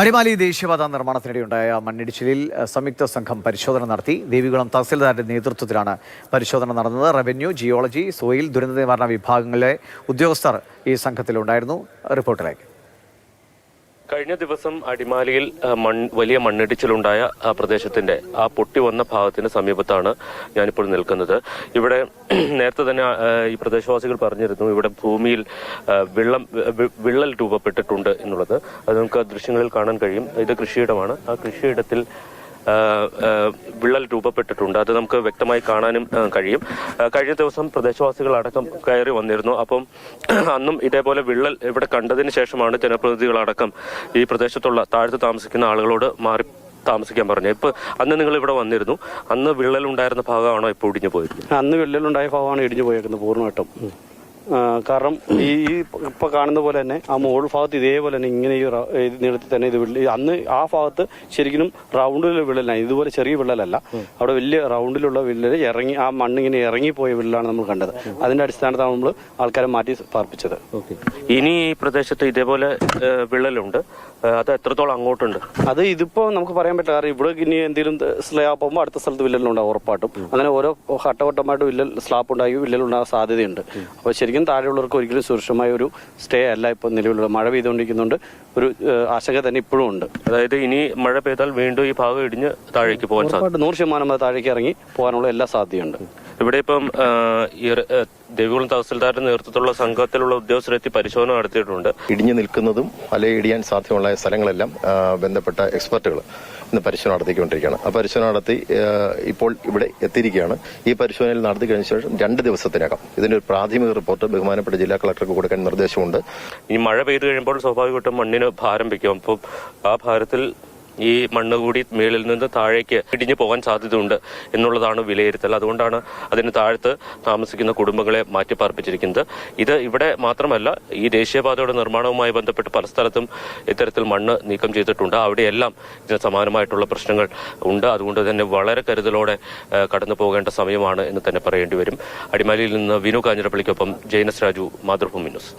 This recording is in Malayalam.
അടിമാലി ദേശീയപാത നിർമ്മാണത്തിനിടെയുണ്ടായ മണ്ണിടിച്ചിലിൽ സംയുക്ത സംഘം പരിശോധന നടത്തി. ദേവികുളം തഹസിൽദാരുടെ നേതൃത്വത്തിലാണ് പരിശോധന നടന്നത്. റവന്യൂ ജിയോളജി സോയിൽ ദുരന്ത നിവാരണ വിഭാഗങ്ങളിലെ ഉദ്യോഗസ്ഥർ ഈ സംഘത്തിലുണ്ടായിരുന്നു. റിപ്പോർട്ടിലേക്ക്. കഴിഞ്ഞ ദിവസം അടിമാലിയിൽ വലിയ മണ്ണിടിച്ചിലുണ്ടായ ആ പ്രദേശത്തിന്റെ ആ പൊട്ടി വന്ന ഭാഗത്തിന് സമീപത്താണ് ഞാനിപ്പോൾ നിൽക്കുന്നത്. ഇവിടെ നേരത്തെ തന്നെ ഈ പ്രദേശവാസികൾ പറഞ്ഞിരുന്നു ഇവിടെ ഭൂമിയിൽ വെള്ളം വിള്ളൽ രൂപപ്പെട്ടിട്ടുണ്ട് എന്നുള്ളത്. അത് നമുക്ക് ദൃശ്യങ്ങളിൽ കാണാൻ കഴിയും. ഇത് കൃഷിയിടമാണ്. ആ കൃഷിയിടത്തിൽ വിള്ളൽ രൂപപ്പെട്ടിട്ടുണ്ട്. അത് നമുക്ക് വ്യക്തമായി കാണാനും കഴിയും. കഴിഞ്ഞ ദിവസം പ്രദേശവാസികൾ അടക്കം കയറി വന്നിരുന്നു. അപ്പം അന്നും ഇതേപോലെ വിള്ളൽ ഇവിടെ കണ്ടതിന് ശേഷമാണ് ജനപ്രതിനിധികളടക്കം ഈ പ്രദേശത്തുള്ള താഴ്ത്ത് താമസിക്കുന്ന ആളുകളോട് മാറി താമസിക്കാൻ പറഞ്ഞു ഇപ്പൊ അന്ന് നിങ്ങൾ ഇവിടെ വന്നിരുന്നു. അന്ന് വിള്ളൽ ഉണ്ടായിരുന്ന ഭാഗമാണോ ഇപ്പോൾ ഇടിഞ്ഞു പോയത് അന്ന് വിള്ളലുണ്ടായ ഭാഗമാണ് ഇടിഞ്ഞു പോയേക്കുന്നത് പൂർണമായിട്ടും. കാരണം ഈ ഇപ്പൊ കാണുന്ന പോലെ തന്നെ ആ മുകൾ ഭാഗത്ത് ഇതേപോലെ തന്നെ ഇങ്ങനെ ഈ നീളത്തിൽ തന്നെ ഇത് വിള്ളി അന്ന് ആ ഭാഗത്ത് ശരിക്കും റൗണ്ടിലുള്ള വിള്ളലാണ് ഇതുപോലെ ചെറിയ വിള്ളലല്ല. അവിടെ വലിയ റൗണ്ടിലുള്ള വിള്ളൽ ഇറങ്ങി ആ മണ്ണിങ്ങനെ ഇറങ്ങിപ്പോയ വിള്ളലാണ് നമ്മൾ കണ്ടത്. അതിന്റെ അടിസ്ഥാനത്താണ് നമ്മൾ ആൾക്കാരെ മാറ്റി പാർപ്പിച്ചത്. ഇനി ഈ പ്രദേശത്ത് ഇതേപോലെ വിള്ളലുണ്ട്. അത് എത്രത്തോളം അങ്ങോട്ടുണ്ട്? അത് ഇതിപ്പോ നമുക്ക് പറയാൻ പറ്റില്ല. കാരണം ഇവിടെ ഇനി എന്തെങ്കിലും സ്ലാബ് പോകുമ്പോൾ അടുത്ത സ്ഥലത്ത് വില്ലലുണ്ടാവും ഉറപ്പായിട്ടും. അങ്ങനെ ഓരോ ഘട്ടഘട്ടമായിട്ട് വില്ലൽ സ്ലാബ് ഉണ്ടായി വില്ലലുണ്ടാകാൻ സാധ്യതയുണ്ട്. അപ്പോൾ ശരിക്കും താഴെയുള്ളവർക്ക് ഒരിക്കലും സുരക്ഷിതമായ ഒരു സ്റ്റേ അല്ല ഇപ്പോൾ നിലവിലുള്ള മഴ പെയ്തുകൊണ്ടിരിക്കുന്നുണ്ട്. ഒരു ആശങ്ക തന്നെ ഇപ്പോഴും ഉണ്ട്. അതായത് ഇനി മഴ പെയ്താൽ വീണ്ടും ഈ ഭാഗം ഇടിഞ്ഞ് താഴേക്ക് പോകാൻ സാധ്യത. നൂറ് ശതമാനം താഴേക്ക് ഇറങ്ങി പോകാനുള്ള എല്ലാ സാധ്യതയുണ്ട്. ഇവിടെ ഇപ്പം ദേവികുളം തഹസിൽദാരുടെ നേതൃത്വത്തിലുള്ള സംഘത്തിലുള്ള ഉദ്യോഗസ്ഥരെത്തി പരിശോധന നടത്തിയിട്ടുണ്ട്. ഇടിഞ്ഞു നിൽക്കുന്നതും അലയിടിയാൻ സാധ്യമുള്ള സ്ഥലങ്ങളെല്ലാം ബന്ധപ്പെട്ട എക്സ്പെർട്ടുകൾ ഇന്ന് പരിശോധന നടത്തിക്കൊണ്ടിരിക്കുകയാണ്. ആ പരിശോധന നടത്തി ഇപ്പോൾ ഇവിടെ എത്തിയിരിക്കുകയാണ്. ഈ പരിശോധനയിൽ നടത്തി കഴിഞ്ഞ ശേഷം രണ്ട് ദിവസത്തിനകം ഇതിന്റെ ഒരു പ്രാഥമിക റിപ്പോർട്ട് ബഹുമാനപ്പെട്ട ജില്ലാ കളക്ടർക്ക് കൊടുക്കാൻ നിർദ്ദേശമുണ്ട്. ഈ മഴ പെയ്തു കഴിയുമ്പോൾ സ്വാഭാവികമായിട്ടും മണ്ണിന് ഭാരം വയ്ക്കും അപ്പോൾ ആ ഭാരത്തിൽ ഈ മണ്ണ് കൂടി മേളിൽ നിന്ന് താഴേക്ക് ഇടിഞ്ഞു പോകാൻ സാധ്യതയുണ്ട് എന്നുള്ളതാണ് വിലയിരുത്തൽ. അതുകൊണ്ടാണ് അതിന് താഴത്ത് താമസിക്കുന്ന കുടുംബങ്ങളെ മാറ്റിപ്പാർപ്പിച്ചിരിക്കുന്നത്. ഇത് ഇവിടെ മാത്രമല്ല ഈ ദേശീയപാതയുടെ നിർമ്മാണവുമായി ബന്ധപ്പെട്ട് പല സ്ഥലത്തും ഇത്തരത്തിൽ മണ്ണ് നീക്കം ചെയ്തിട്ടുണ്ട്. അവിടെയെല്ലാം ഇതിന് സമാനമായിട്ടുള്ള പ്രശ്നങ്ങൾ ഉണ്ട്. അതുകൊണ്ട് തന്നെ വളരെ കരുതലോടെ കടന്നു പോകേണ്ട സമയമാണ് എന്ന് തന്നെ പറയേണ്ടി വരും. അടിമാലിയിൽ നിന്ന് വിനു കാഞ്ഞിരപ്പള്ളിക്കൊപ്പം ജൈനസ് രാജു മാതൃഭൂമി ന്യൂസ്.